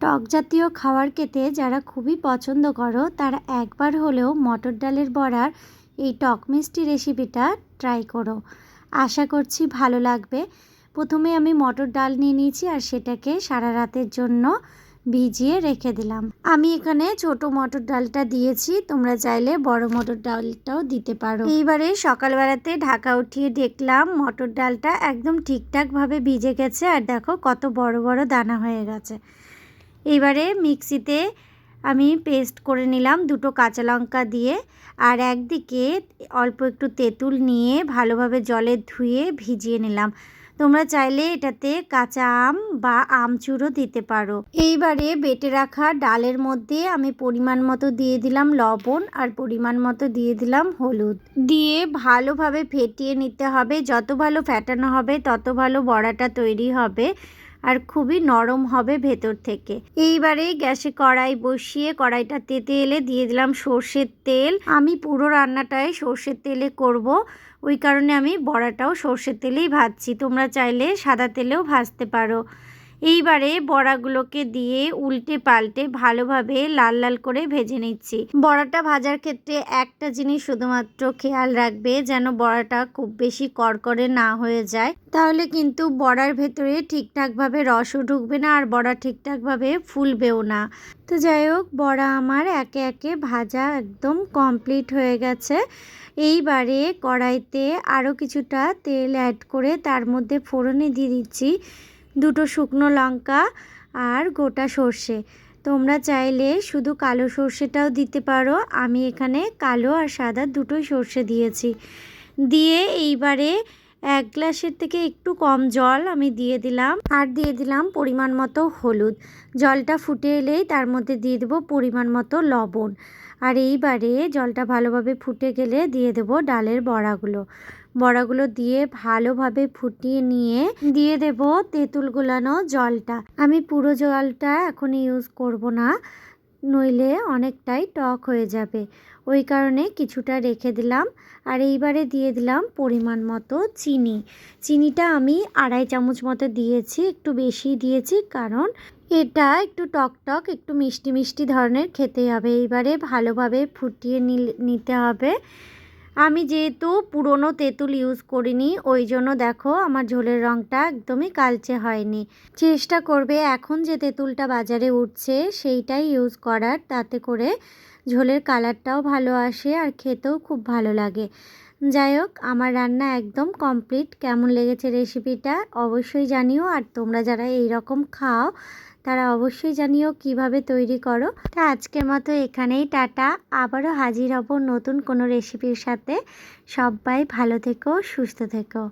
টক জাতীয় খাবার খেতে যারা খুবই পছন্দ করো, তারা একবার হলেও মটর ডালের বড়ার এই টক মিষ্টি রেসিপিটা ট্রাই করো। আশা করছি ভালো লাগবে। প্রথমে আমি মটর ডাল নিয়ে নিয়েছি আর সেটাকে সারা রাতের জন্য ভিজিয়ে রেখে দিলাম। আমি এখানে ছোট মটর ডালটা দিয়েছি, তোমরা চাইলে বড় মটর ডালটাও দিতে পারো। এইবারে সকালবেলাতে ঢাকা উঠিয়ে দেখলাম মটর ডালটা একদম ঠিকঠাকভাবে ভিজে গেছে, আর দেখো কত বড় বড় দানা হয়ে গেছে। এবারে মিক্সিতে আমি পেস্ট করে নিলাম দুটো কাঁচা লঙ্কা দিয়ে। আর একদিকে অল্প একটু তেঁতুল নিয়ে ভালোভাবে জলে ধুয়ে ভিজিয়ে নিলাম। তোমরা চাইলে এটাতে কাঁচা আম বা আমচুরও দিতে পারো। এইবারে বেটে রাখা ডালের মধ্যে আমি পরিমাণ মতো দিয়ে দিলাম লবণ আর পরিমাণ মতো দিয়ে দিলাম হলুদ। দিয়ে ভালোভাবে ফেটিয়ে নিতে হবে। যত ভালো ফেটানো হবে, তত ভালো বড়াটা তৈরি হবে। আর খুবই নরম হবে ভেতর থেকে। এইবারে গ্যাসে কড়াই বসিয়ে কড়াইটা তেতে এলে দিয়ে দিলাম সর্ষের তেল। আমি পুরো রান্নাটাই সর্ষের তেলে করব। ওই কারণে আমি বড়াটাও সর্ষের তেলেই ভাজছি। তোমরা চাইলে সাদা তেলেও ভাজতে পারো। এইবারে বড়াগুলোকে দিয়ে উল্টে পাল্টে ভালোভাবে লাল লাল করে ভেজে নিচ্ছি। বড়াটা ভাজার ক্ষেত্রে একটা জিনিস শুধুমাত্র খেয়াল রাখবে যেন বড়াটা খুব বেশি কড়কড়ে না হয়ে যায়। তাহলে কিন্তু বড়ার ভেতরে ঠিকঠাকভাবে রসও ঢুকবে না আর বড়া ঠিকঠাকভাবে ফুলবেও না। তো যাই হোক, বড়া আমার একে একে ভাজা একদম কমপ্লিট হয়ে গেছে। এইবারে কড়াইতে আরও কিছুটা তেল অ্যাড করে তার মধ্যে ফোড়নে দিয়ে দিচ্ছি। দুটো শুকনো লঙ্কা আর গোটা সর্ষে। তোমরা চাইলে শুধু কালো সর্ষেটাও দিতে পারো। আমি এখানে কালো আর সাদা দুটোই সর্ষে দিয়েছি। দিয়ে এইবারে এক গ্লাসের থেকে একটু কম জল আমি দিয়ে দিলাম আর দিয়ে দিলাম পরিমাণ মতো হলুদ। জলটা ফুটে এলেই তার মধ্যে দিয়ে দেবো পরিমাণ মতো লবণ। আর এইবারে জলটা ভালোভাবে ফুটে গেলে দিয়ে দেবো ডালের বড়াগুলো। বড়াগুলো দিয়ে ভালোভাবে ফুটিয়ে নিয়ে দিয়ে দেব তেঁতুল গোলানো জলটা। আমি পুরো জলটা এখন ইউজ করব না, নইলে অনেকটাই টক হয়ে যাবে। ওই কারণে কিছুটা রেখে দিলাম আর এইবারে দিয়ে দিলাম পরিমাণ মতো চিনি। চিনিটা আমি আড়াই চামচ মতো দিয়েছি, একটু বেশি দিয়েছি কারণ এটা একটু টক টক, একটু মিষ্টি মিষ্টি ধরনের খেতে হবে। এইবারে ভালোভাবে ফুটিয়ে নিতে হবে। আমি যেহেতু পুরনো তেঁতুল ইউজ করিনি, ওই জন্য দেখো আমার ঝোলের রঙটা একদমই কালচে হয়নি। চেষ্টা করবে এখন যে তেঁতুলটা বাজারে উঠছে সেইটাই ইউজ করার, তাতে করে ঝোলের কালারটাও ভালো আসে আর খেতেও খুব ভালো লাগে। যাই হোক, আমার রান্না একদম কমপ্লিট কেমন লেগেছে রেসিপিটা অবশ্যই জানিও। আর তোমরা যারা এই রকম খাও তারা অবশ্যই জানিও কীভাবে তৈরি করো। তা আজকের মতো এখানেই, টাটা। আবারও হাজির হব নতুন কোনো রেসিপির সাথে। সবাই ভালো থেকো, সুস্থ থেকো।